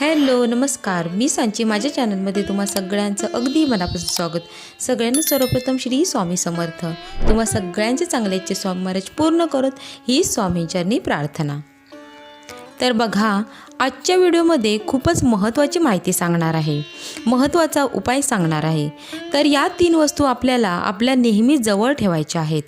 Hello नमस्कार. मी सांची. माझ्या चॅनलमध्ये तुम्हा सगळ्यांचं अगदी मनापासून स्वागत. सगळ्यांना सर्वप्रथम श्री स्वामी समर्थ. तुम्हा सगळ्यांचे चांगल्याचे स्वामी महाराज पूर्ण करत ही स्वामींच्यानी प्रार्थना. तर बघा आजच्या व्हिडिओमध्ये खूपच महत्त्वाची माहिती सांगणार आहे. महत्त्वाचा उपाय सांगणार आहे. तर या तीन वस्तू आपल्याला आपल्या नेहमी जवळ ठेवायच्या आहेत.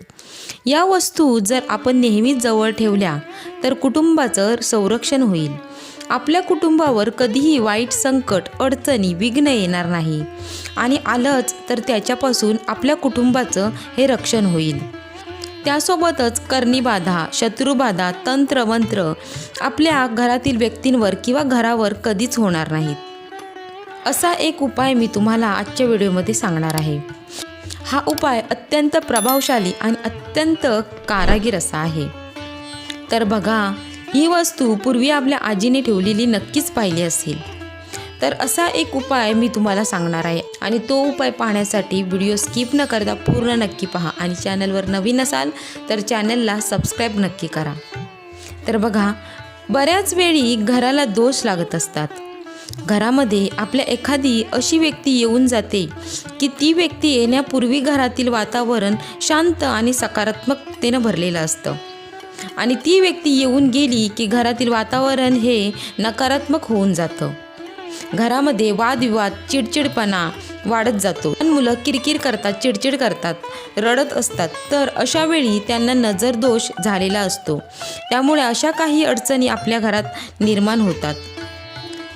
या वस्तू जर आपण नेहमी जवळ ठेवल्या तर कुटुंबाचं संरक्षण होईल. आपल्या कुटुंबावर कधीही वाईट संकट अडचणी विघ्न येणार नाही. आणि आलंच तर त्याच्यापासून आपल्या कुटुंबाचं हे रक्षण होईल. त्यासोबतच कर्णीबाधा शत्रुबाधा तंत्रमंत्र आपल्या घरातील व्यक्तींवर किंवा घरावर कधीच होणार नाहीत. असा एक उपाय मी तुम्हाला आजच्या व्हिडिओमध्ये सांगणार आहे. हा उपाय अत्यंत प्रभावशाली आणि अत्यंत कारागीर असा आहे. तर बघा ही वस्तू पूर्वी आपल्या आजीने ठेवलेली नक्कीच पाहिली असेल. तर असा एक उपाय मी तुम्हाला सांगणार आहे आणि तो उपाय पाहण्यासाठी व्हिडिओ स्किप न करता पूर्ण नक्की पहा आणि चॅनलवर नवीन असाल तर चॅनलला सबस्क्राईब नक्की करा. तर बघा बऱ्याच वेळी घराला दोष लागत असतात. घरामध्ये आपल्या एखादी अशी व्यक्ती येऊन जाते की ती व्यक्ती येण्यापूर्वी घरातील वातावरण शांत आणि सकारात्मकतेनं भरलेलं असतं. आणि ती व्यक्ती येऊन गेली की घरातील वातावरण हे नकारात्मक होऊन जातं. घरामध्ये वादविवाद चिडचिडपणा वाढत जातो. पण मुलं किरकिर करतात चिडचिड करतात रडत असतात. तर अशा वेळी त्यांना नजर दोष झालेला असतो. त्यामुळे अशा काही अडचणी आपल्या घरात निर्माण होतात.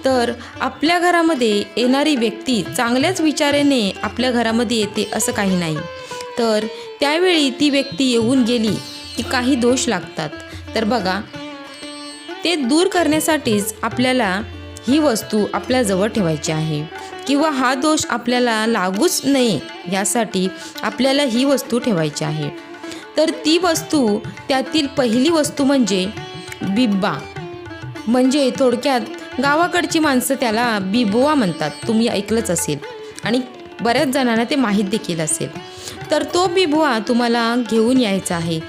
तर आपल्या घरामध्ये येणारी व्यक्ती चांगल्याच विचाराने आपल्या घरामध्ये येते असं काही नाही. तर त्यावेळी ती व्यक्ती येऊन गेली की काही दोष लागतात. तर बघा ते दूर करण्यासाठीच आपल्याला ही वस्तू आपल्याजवळ ठेवायची आहे. किंवा हा दोष आपल्याला लागूच नये यासाठी आपल्याला ही वस्तू ठेवायची आहे. तर ती वस्तू त्यातील पहिली वस्तू म्हणजे बिब्बा. म्हणजे थोडक्यात गावाकडची माणसं त्याला बिबोवा म्हणतात. तुम्ही ऐकलंच असेल. आणि बऱ्याच जणांना ते माहीत देखील असेल. तर तो बिबोवा तुम्हाला घेऊन यायचा आहे.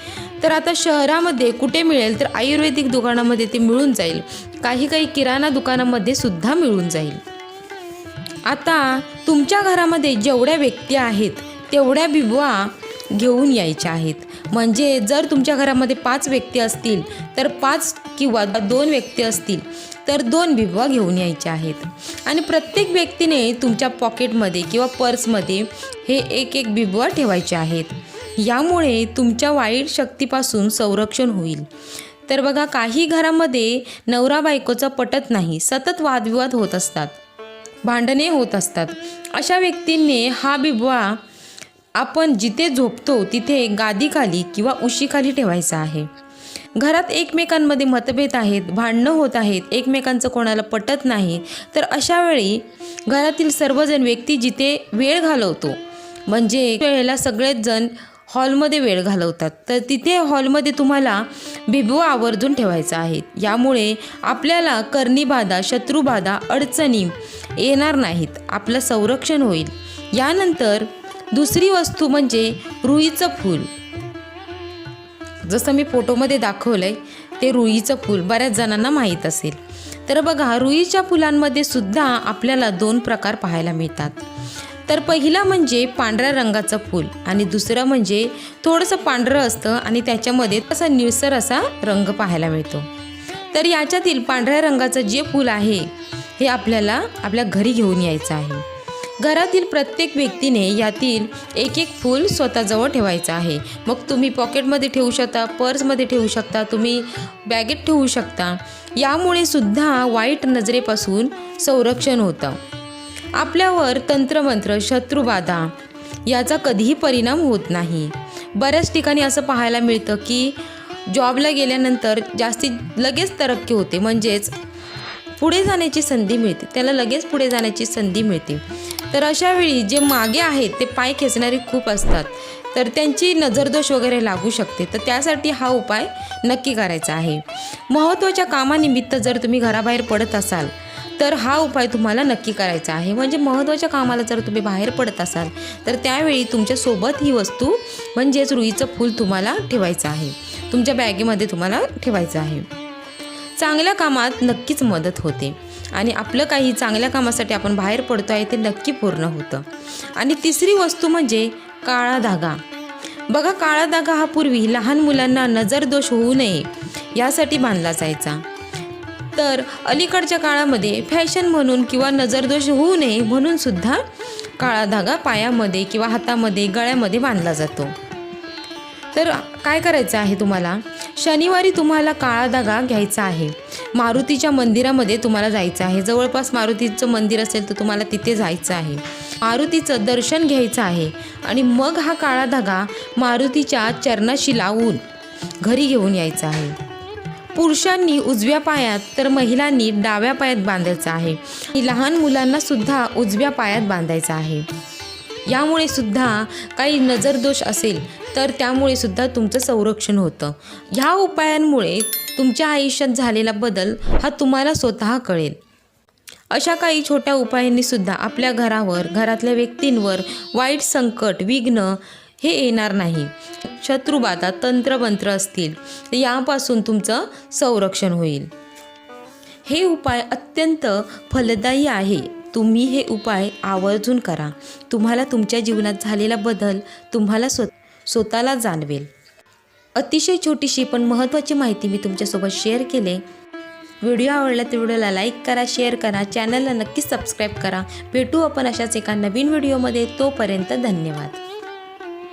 तर आता शहरामध्ये कुठे मिळेल तर आयुर्वेदिक दुकानामध्ये ते मिळून जाईल. काही काही किराणा दुकानामध्ये सुद्धा मिळून जाईल. आता तुमच्या घरामध्ये जेवढ्या व्यक्ती आहेत तेवढ्या बिबवा घेऊन यायच्या आहेत. म्हणजे जर तुमच्या घरामध्ये पाच व्यक्ती असतील तर पाच किंवा दोन व्यक्ती असतील तर दोन बिबवा घेऊन यायच्या आहेत. आणि प्रत्येक व्यक्तीने तुमच्या पॉकेटमध्ये किंवा पर्समध्ये हे एक एक बिबवा ठेवायचे आहेत. यामुळे तुमच्या वाईट शक्तीपासून संरक्षण होईल. तर बघा काही घरामध्ये नवरा बायकोचं पटत नाही. सतत वादविवाद होत असतात. भांडणे होत असतात. अशा व्यक्तींनी हा बिबवा आपण जिथे झोपतो तिथे गादीखाली किंवा उशीखाली ठेवायचा आहे. घरात एकमेकांमध्ये मतभेद आहेत भांडणं होत आहेत एकमेकांचं कोणाला पटत नाही. तर अशा वेळी घरातील सर्वजण व्यक्ती जिथे वेळ घालवतो म्हणजे वेळेला सगळेच जण हॉलमध्ये वेळ घालवतात. तर तिथे हॉलमध्ये तुम्हाला बिबवा आवर्जून ठेवायचा आहे. यामुळे आपल्याला कर्णीबाधा शत्रुबाधा अडचणी येणार नाहीत. आपलं संरक्षण होईल. यानंतर दुसरी वस्तू म्हणजे रुईचं फूल. जसं मी फोटोमध्ये दाखवलं आहे ते रुईचं फूल बऱ्याच जणांना माहीत असेल. तर बघा रुईच्या फुलांमध्ये सुद्धा आपल्याला दोन प्रकार पाहायला मिळतात. तर पहिला म्हणजे पांढऱ्या रंगाचं फूल आणि दुसरं म्हणजे थोडंसं पांढरं असतं आणि त्याच्यामध्ये असा निळसर असा रंग पाहायला मिळतो. तर याच्यातील पांढऱ्या रंगाचं जे फूल आहे हे आपल्याला आपल्या घरी घेऊन यायचं आहे. घरातील प्रत्येक व्यक्तीने यातील एक एक फूल स्वतःजवळ ठेवायचं आहे. मग तुम्ही पॉकेटमध्ये ठेवू शकता पर्समध्ये ठेवू शकता तुम्ही बॅगेत ठेवू शकता. यामुळे सुद्धा वाईट नजरेपासून संरक्षण होतं. आपल्यावर तंत्रमंत्र शत्रुबाधा याचा कधीही परिणाम होत नाही. बऱ्याच ठिकाणी असं पाहायला मिळतं की जॉबला गेल्यानंतर जास्तीत लगेच तरक्की होते. म्हणजेच पुढे जाण्याची संधी मिळते. त्याला लगेच पुढे जाण्याची संधी मिळते. तर अशावेळी जे मागे आहेत ते पाय खेचणारे खूप असतात. तर त्यांची नजरदोष वगैरे लागू शकते. तर त्यासाठी हा उपाय नक्की करायचा आहे. महत्त्वाच्या कामानिमित्त जर तुम्ही घराबाहेर पडत असाल तर हा उपाय तुम्हाला नक्की करायचा आहे. म्हणजे महत्त्वाच्या कामाला जर तुम्ही बाहेर पडत असाल तर त्यावेळी तुमच्यासोबत ही वस्तू म्हणजेच रुईचं फूल तुम्हाला ठेवायचं आहे. तुमच्या बॅगेमध्ये तुम्हाला ठेवायचं आहे. चांगल्या कामात नक्कीच मदत होते. आणि आपलं काही चांगल्या कामासाठी आपण बाहेर पडतो आहे ते नक्की पूर्ण होतं. आणि तिसरी वस्तू म्हणजे काळा धागा. बघा काळा धागा हा पूर्वी लहान मुलांना नजरदोष होऊ नये यासाठी बांधला जायचा. तर अलीकडच्या काळामध्ये फॅशन म्हणून किंवा नजरदोष होऊ नये म्हणून सुद्धा काळा धागा पायामध्ये किंवा हातामध्ये गळ्यामध्ये बांधला जातो. तर काय करायचं आहे तुम्हाला? शनिवारी तुम्हाला काळा धागा घ्यायचा आहे. मारुतीच्या मंदिरामध्ये तुम्हाला जायचं आहे. जवळपास मारुतीचं मंदिर असेल तर तुम्हाला तिथे जायचं आहे. मारुतीचं दर्शन घ्यायचं आहे आणि मग हा काळा धागा मारुतीच्या चरणाशी लावून घरी घेऊन यायचा आहे. पुरुषांनी उजव्या पायात तर महिलांनी डाव्या पायात बांधायचं आहे. लहान मुलांना सुद्धा उजव्या पायात बांधायचं आहे. यामुळे सुद्धा काही नजरदोष असेल तर त्यामुळे सुद्धा तुमचं संरक्षण होतं. ह्या उपायांमुळे तुमच्या आयुष्यात झालेला बदल हा तुम्हाला स्वतः कळेल. अशा काही छोट्या उपायांनी सुद्धा आपल्या घरावर घरातल्या व्यक्तींवर वाईट संकट विघ्न हे येणार नाही. शत्रुबाधा तंत्रमंत्र असतील. तर यापासून तुमचं संरक्षण होईल. हे उपाय अत्यंत फलदायी आहे. तुम्ही हे उपाय आवर्जून करा. तुम्हाला तुमच्या जीवनात झालेला बदल तुम्हाला स्व स्वतःला जाणवेल. अतिशय छोटीशी पण महत्त्वाची माहिती मी तुमच्यासोबत शेअर केले. व्हिडिओ आवडला तर व्हिडिओला लाईक करा शेअर करा चॅनलला नक्कीच सबस्क्राईब करा. भेटू आपण अशाच एका नवीन व्हिडिओमध्ये. तोपर्यंत धन्यवाद.